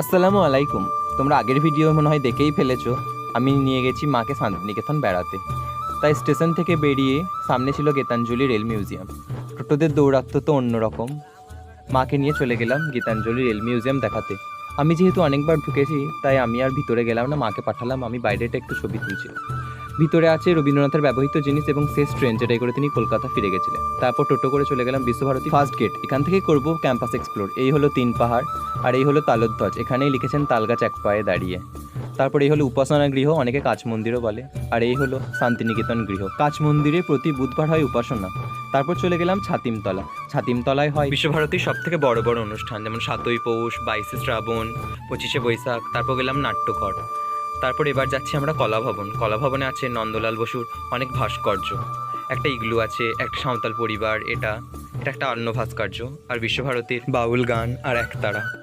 আসসালামু আলাইকুম। তোমরা আগের ভিডিও মনে হয় দেখেই ফেলেছো। আমি নিয়ে গেছি মাকে শান্তিনিকেতন বেড়াতে। তাই স্টেশন থেকে বেরিয়ে সামনে ছিল গীতাঞ্জলি রেল মিউজিয়াম। টোটোদের দৌড়াত্ম তো অন্যরকম। মাকে নিয়ে চলে গেলাম গীতাঞ্জলি রেল মিউজিয়াম দেখাতে। আমি যেহেতু অনেকবার ঢুকেছি, তাই আমি আর ভিতরে গেলাম না, মাকে পাঠালাম। আমি বাইরেটা একটু ছবি তুলছি। ভিতরে আছে রবীন্দ্রনাথের ব্যবহৃত জিনিস এবং শেষ ট্রেন, যেটাই করে তিনি কলকাতা ফিরে গেছিলেন। তারপর টোটো করে চলে গেলাম বিশ্বভারতী ফার্স্ট গেট এখান থেকেই করব ক্যাম্পাস এক্সপ্লোর এই হলো তিন পাহাড়, আর এই হলো তালধ্বজ। এখানেই লিখেছেন তালগাছ এক পায়ে দাঁড়িয়ে। তারপর এই হলো উপাসনা গৃহ, অনেকে কাচ মন্দিরও বলে। আর এই হলো শান্তিনিকেতন গৃহ। কাচ মন্দিরে প্রতি বুধবার হয় উপাসনা। তারপর চলে গেলাম ছাতিমতলা। ছাতিমতলায় হয় বিশ্বভারতীর সব থেকে বড় বড় অনুষ্ঠান, যেমন সাতই পৌষ, বাইশে শ্রাবণ, পঁচিশে বৈশাখ, তারপর গেলাম নাট্যঘর তারপর এবার যাচ্ছি আমরা কলাভবন। কলাভবনে আছে নন্দলাল বসুর অনেক ভাস্কর্য। একটা ইগলু আছে, একটা সাঁওতাল পরিবার, এটা এটা একটা অন্য ভাস্কর্য আর বিশ্বভারতীর বাউল গান আর একতারা